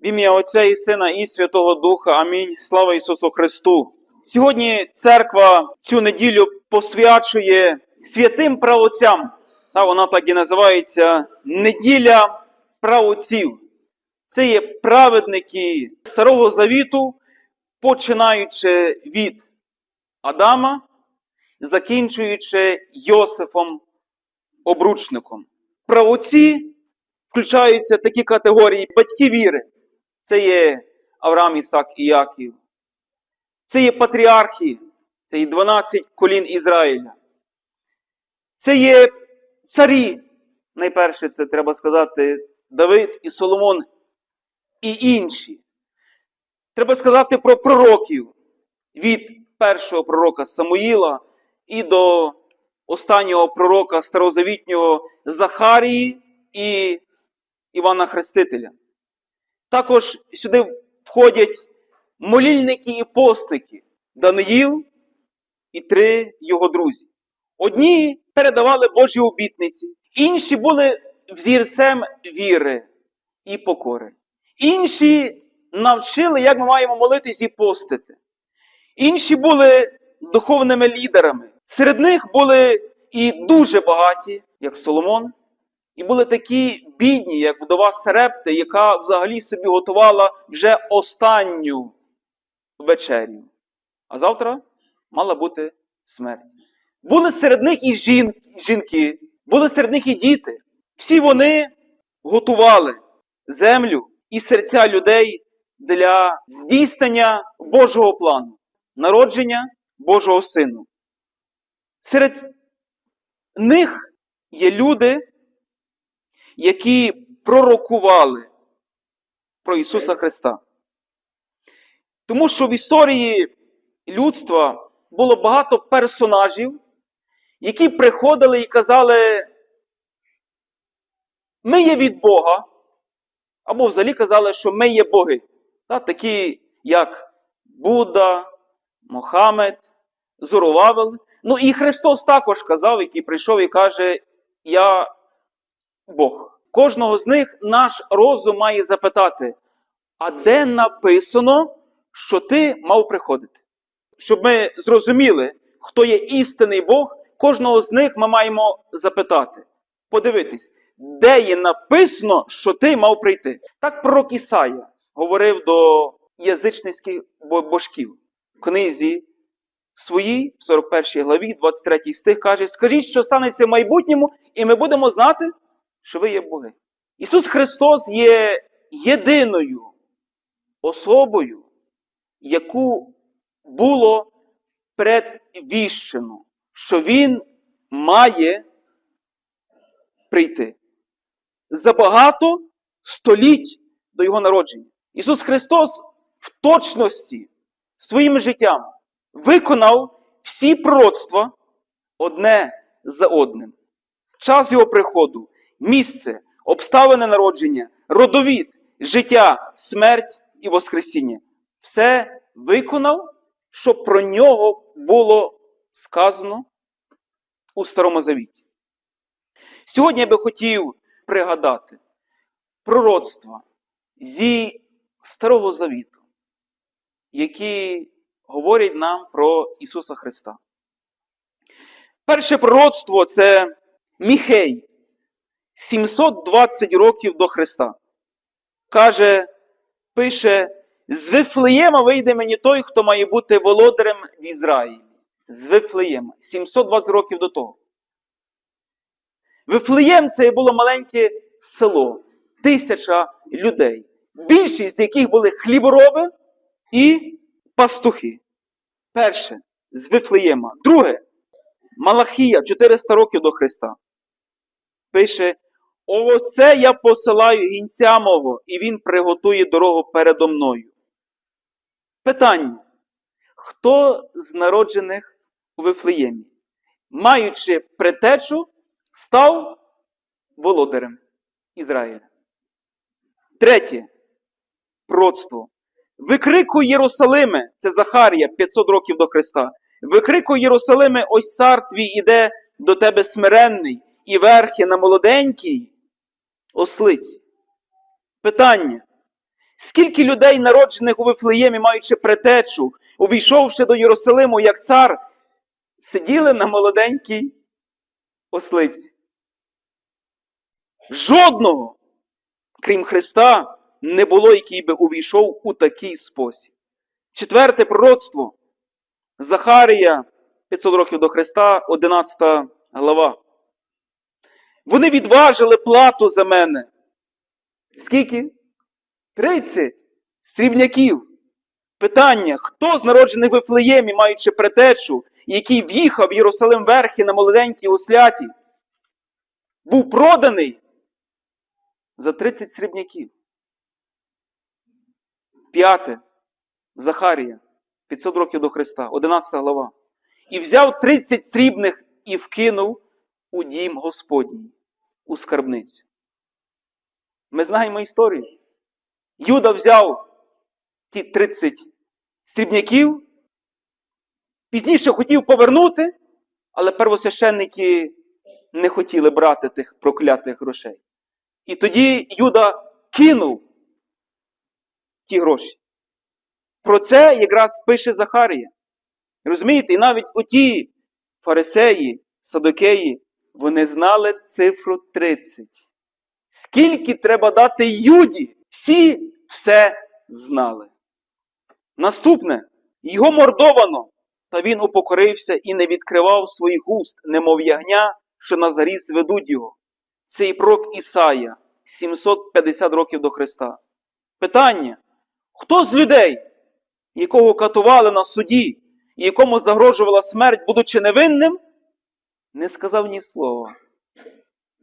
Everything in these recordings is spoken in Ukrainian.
В ім'я Отця і Сина і Святого Духа. Амінь. Слава Ісусу Христу. Сьогодні церква цю неділю посвячує святим правоцям. Та вона так і називається неділя правоців. Це є праведники Старого Завіту, починаючи від Адама, закінчуючи Йосифом обручником. Правоці включаються такі категорії батьки віри. Це є Авраам, Ісак і Яків. Це є патріархи, це є 12 колін Ізраїля. Це є царі. Найперше, це треба сказати Давид і Соломон і інші. Треба сказати про пророків від першого пророка Самуїла і до останнього пророка старозавітнього Захарії і Івана Хрестителя. Також сюди входять молільники і постники Даниїл і три його друзі. Одні передавали Божі обітниці, інші були взірцем віри і покори. Інші навчили, як ми маємо молитись і постити. Інші були духовними лідерами. Серед них були і дуже багаті, як Соломон, і були такі бідні, як вдова Серепти, яка взагалі собі готувала вже останню вечерю. А завтра мала бути смерть. Були серед них і жін- жінки, були серед них і діти. Всі вони готували землю і серця людей для здійснення Божого плану, народження Божого Сину. Серед них є люди, які пророкували про Ісуса Христа. Тому що в історії людства було багато персонажів, які приходили і казали, ми є від Бога, або взагалі казали, що ми є боги. Та, такі, як Будда, Мохамед, Зоровавел. Ну і Христос також казав, який прийшов і каже, я Бог. Кожного з них наш розум має запитати, а де написано, що ти мав приходити? Щоб ми зрозуміли, хто є істинний Бог, кожного з них ми маємо запитати, подивитись, де є написано, що ти мав прийти. Так пророк Ісая говорив до язичницьких божків в книзі своїй, в 41 главі, 23 стих, каже: Скажіть, що станеться в майбутньому, і ми будемо знати, що ви є боги. Ісус Христос є єдиною особою, яку було предвіщено, що Він має прийти. Забагато століть до Його народження. Ісус Христос в точності своїм життям виконав всі пророцтва одне за одним. Час Його приходу, місце, обставини народження, родовід, життя, смерть і Воскресіння. Все виконав, що про нього було сказано у Старому Завіті. Сьогодні я би хотів пригадати пророцтва зі Старого Завіту, які говорять нам про Ісуса Христа. Перше пророцтво це Міхей, 720 років до Христа. Каже, пише, з Вифлеєма вийде мені той, хто має бути володарем в Ізраїлі. З Вифлеєма. 720 років до того. Вифлеєм це було маленьке село, тисяча людей, більшість з яких були хлібороби і пастухи. Перше з Вифлеєма. Друге Малахія, 400 років до Христа. Пише: Оце я посилаю гінця мого, і він приготує дорогу передо мною. Питання: хто з народжених у Вифлеємі, маючи притечу, став володарем Ізраїля? Третє. Пророцтво. Викрику Єрусалиме, це Захарія 500 років до Христа. Викрику Єрусалиме, ось цар твій іде до тебе смиренний і верхи на молоденькій ослиці. Питання. Скільки людей, народжених у Вифлеємі, маючи претечу, увійшовши до Єрусалиму як цар, сиділи на молоденькій ослиці. Жодного, крім Христа, не було, який би увійшов у такий спосіб. Четверте пророцтво Захарія, 500 років до Христа, 11 глава. Вони відважили плату за мене. Скільки? 30 срібняків. Питання: хто з народжених в Вифлеємі, маючи претечу, який в'їхав в Єрусалим верхи на молоденькій осляті, був проданий за 30 срібняків. П'яте. Захарія, 500 років до Христа, 11 глава. І взяв 30 срібних і вкинув у дім Господній, у скарбницю. Ми знаємо історію. Юда взяв ті 30 срібняків, пізніше хотів повернути, але первосвященники не хотіли брати тих проклятих грошей. І тоді Юда кинув ті гроші. Про це якраз пише Захарія. Розумієте, і навіть оті фарисеї, садокеї, вони знали цифру 30. Скільки треба дати Юді? Всі все знали. Наступне, його мордовано, та він упокорився і не відкривав своїх уст, немов ягня, що на заріз ведуть його. Цей пророк Ісая, 750 років до Христа. Питання: хто з людей, якого катували на суді, і якому загрожувала смерть, будучи невинним, не сказав ні слова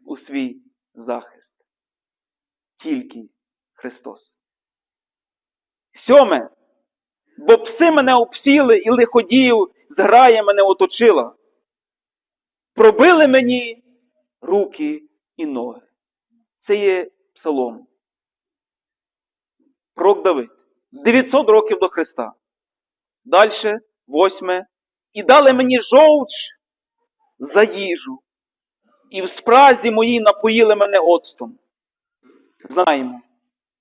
у свій захист? Тільки Христос. Сьоме. Бо пси мене обсіли і лиходіїв зграя мене оточила. Пробили мені руки і ноги. Це є псалом. Пророк Давид. 900 років до Христа. Дальше, восьме. І дали мені жовч за їжу. І в спразі моїй напоїли мене оцтом. Знаємо,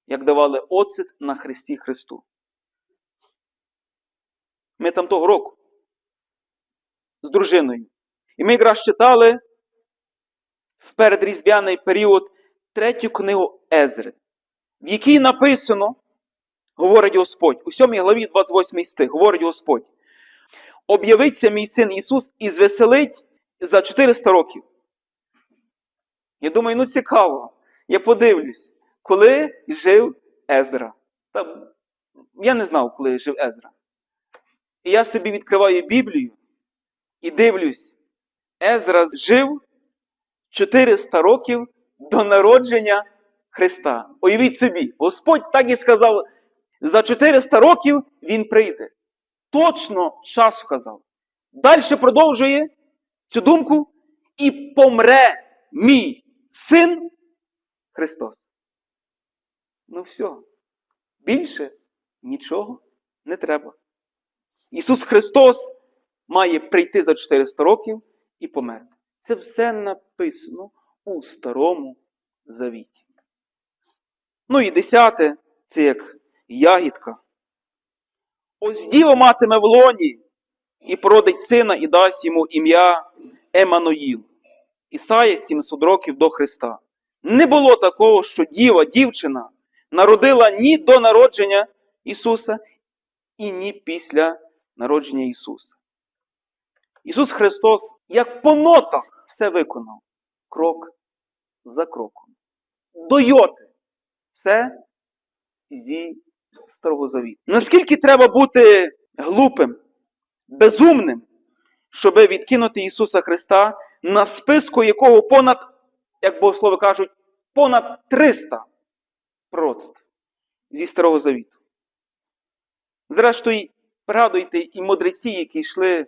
як давали оцет на Христі Христу. Ми там того року з дружиною. І ми якраз читали в передріздвяний період третю книгу Езри, в якій написано, говорить Господь, у 7 главі 28 стих, говорить Господь, об'явиться мій син Ісус і звеселить за 400 років. Я думаю, ну цікаво. Я подивлюсь, коли жив Езра. Та, я не знав, коли жив Езра. І я собі відкриваю Біблію і дивлюсь, Езра жив 400 років до народження Христа. Уявіть собі, Господь так і сказав, за 400 років Він прийде. Точно час вказав. Далі продовжує цю думку і помре мій син Христос. Ну все, більше нічого не треба. Ісус Христос має прийти за 400 років і померти. Це все написано у Старому Завіті. Ну і десяте, це як ягідка. Ось діва матиме в лоні і породить сина і дасть йому ім'я Еммануїл. Ісая 700 років до Христа. Не було такого, що діва, дівчина народила ні до народження Ісуса, і ні після народження Ісуса. Ісус Христос, як по нотах, все виконав крок за кроком. До йоти. Все зі Старого Завіту. Наскільки треба бути глупим, безумним, щоб відкинути Ісуса Христа, на списку якого понад, як богослови кажуть, понад 300 пророцтв зі Старого Завіту. Зрештою, пригадуйте, і мудреці, які йшли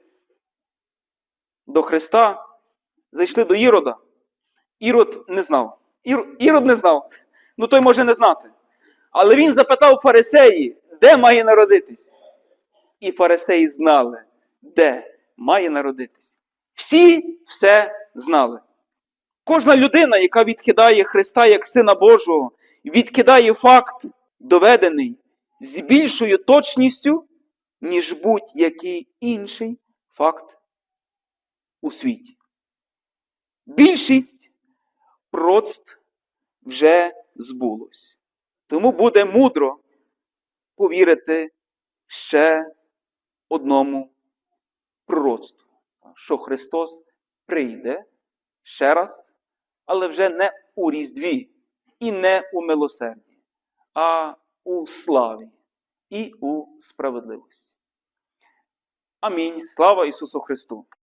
до Христа, зайшли до Ірода. Ірод не знав. Ір... Ірод не знав. Ну той може не знати. Але він запитав фарисеї, де має народитись. І фарисеї знали, де має народитись. Всі все знали. Кожна людина, яка відкидає Христа як Сина Божого, відкидає факт доведений з більшою точністю, ніж будь-який інший факт у світі. Більшість пророцтв вже збулось. Тому буде мудро повірити ще одному пророцтву, що Христос прийде ще раз, але вже не у Різдві і не у милосерді, а у славі і у справедливості. Амінь. Слава Ісусу Христу!